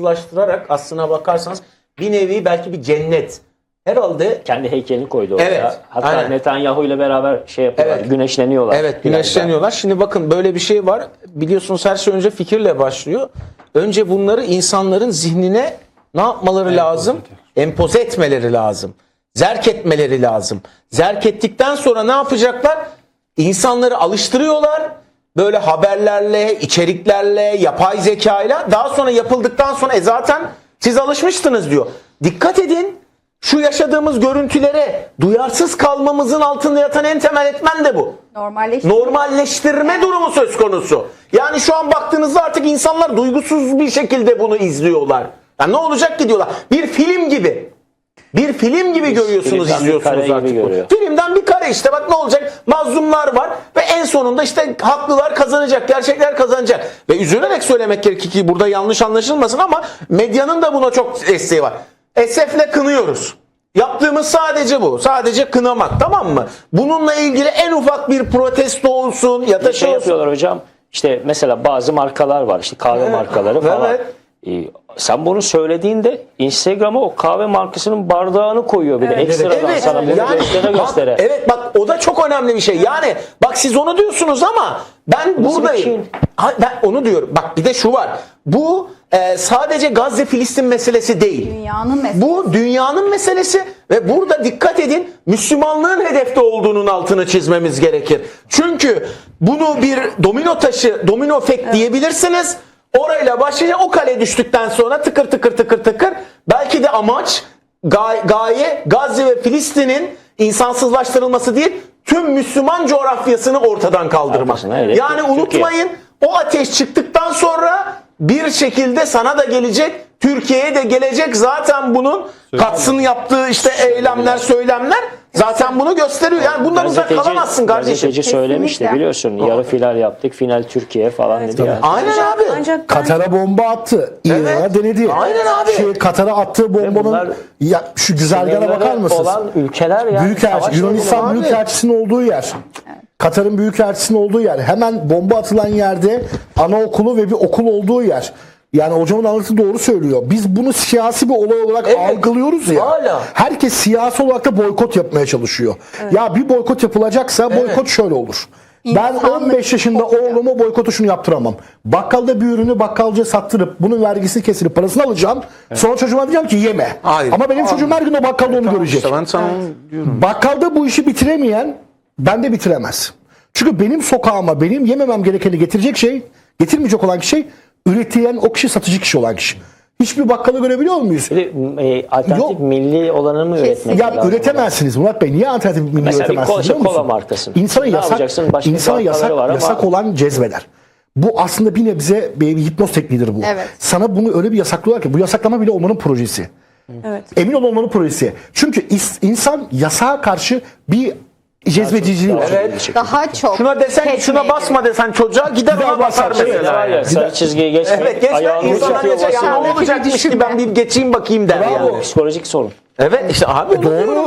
insansızlaştırarak aslına bakarsanız bir nevi belki bir cennet. Herhalde Kendi heykelini koydu oraya. Evet, Hatta aynen. Netanyahu ile beraber şey yapıyorlar. Evet. Güneşleniyorlar. Evet güneşleniyorlar. Şimdi bakın böyle bir şey var. Biliyorsunuz her şey önce fikirle başlıyor. Önce bunları insanların zihnine ne yapmaları lazım? Empoze etmeleri lazım. Zerk etmeleri lazım. Zerk ettikten sonra ne yapacaklar? İnsanları alıştırıyorlar. Böyle haberlerle, içeriklerle, yapay zekayla. Daha sonra yapıldıktan sonra e zaten siz alışmıştınız diyor. Dikkat edin. Şu yaşadığımız görüntülere duyarsız kalmamızın altında yatan en temel etmen de bu Normalleşti. normalleştirme durumu söz konusu. Yani şu an baktığınızda artık insanlar duygusuz bir şekilde bunu izliyorlar. Ya ne olacak ki diyorlar. Bir film gibi. Bir film gibi görüyorsunuz, filmden izliyorsunuz gibi artık. görüyor. Filmden bir kare işte bak ne olacak? Mazlumlar var ve en sonunda işte haklılar kazanacak, gerçekler kazanacak. Ve üzülerek söylemek gerekir ki burada yanlış anlaşılmasın ama medyanın da buna çok desteği var. Esefle kınıyoruz. Yaptığımız sadece bu. Sadece kınamak tamam mı? Bununla ilgili en ufak bir protesto olsun ya da Bir şey, şey olsun. yapıyorlar hocam. İşte mesela bazı markalar var. işte kahve Evet. markaları falan. Evet. Ee, sen bunu söylediğinde Instagram'a o kahve markasının bardağını koyuyor bir de ekstradan Evet, sana bunu yani göstere bak, göstere. evet bak o da çok önemli bir şey. Yani bak siz onu diyorsunuz ama ben Nasıl buradayım. Ha, ben onu diyorum. Bak bir de şu var. Bu e, sadece Gazze Filistin meselesi değil. Dünyanın meselesi. Bu dünyanın meselesi ve burada dikkat edin Müslümanlığın hedefte olduğunun altını çizmemiz gerekir. Çünkü bunu bir domino taşı, domino efekt diyebilirsiniz. Orayla başlayacak o kale düştükten sonra tıkır tıkır tıkır tıkır belki de amaç gay- gaye Gazze ve Filistin'in insansızlaştırılması değil tüm Müslüman coğrafyasını ortadan kaldırmak. Haklısın, evet. Yani Türkiye. unutmayın o ateş çıktıktan sonra bir şekilde sana da gelecek, Türkiye'ye de gelecek. Zaten bunun Kats'ın yaptığı işte eylemler, söylemler zaten bunu gösteriyor. Yani bundan uzak kalamazsın kardeşim. gazeteci söylemişti Kesinlikle. biliyorsun. Yarı final yaptık. Final Türkiye falan dedi ya. Aynen abi. Ancak ben- Katar'a bomba attı. İran'a Evet. denedi. Aynen abi. Şey, Katar'a attığı bombanın bunlar ya şu güzergahına bakar mısınız? olan ülkeler yani. Büyükelçi, savaş Yunanistan yolunda. Büyükelçisi'nin olduğu yer. Katar'ın Büyükelçisi'nin olduğu yer. Hemen bomba atılan yerde anaokulu ve bir okul olduğu yer. Yani hocamın anlatısı doğru söylüyor. Biz bunu siyasi bir olay olarak Evet. algılıyoruz ya. Hala. Herkes siyasi olarak da boykot yapmaya çalışıyor. Ya bir boykot yapılacaksa boykot şöyle olur. Ben İnsanlık 15 yaşında olacak. oğluma boykotu şunu yaptıramam. Bakkalda bir ürünü bakkalcıya sattırıp bunun vergisi kesilip parasını alacağım. Sonra çocuğuma diyeceğim ki yeme. Hayır. Ama benim çocuğum her gün o bakkalda onu görecek. İşte ben sana onu diyorum. Bakkalda bu işi bitiremeyen bende bitiremez. Çünkü benim sokağıma benim yememem gerekeni getirecek şey, getirmeyecek olan şey üretilen o kişi satıcı kişi olan kişi. Hiçbir bakkalı görebiliyor muyuz? Bir de e, alternatif Yok. milli olanı mı üretmek Ya lazım? üretemezsiniz Murat Bey. Niye alternatif milli Mesela bir üretemezsiniz kola- biliyor musun? kola markası. İnsana Ne yasak, insana yasak, var ama- yasak olan cezbeder. Bu aslında bir nebze bir hipnoz tekniğidir bu. Evet. Sana bunu öyle bir yasaklıyorlar ki bu yasaklama bile onların projesi. Evet. Emin ol onların projesi. Çünkü is- insan yasağa karşı bir cezbediciliği var. Evet. Daha çok. Şuna desen ki şuna basma desen çocuğa gider Gider ona basar mesela. yani. sarı çizgiyi geçmek, Evet geçme insanlar geçer ya ne olacakmış ki ben bir geçeyim bakayım der yani. Psikolojik sorun. Evet işte abi Doğru.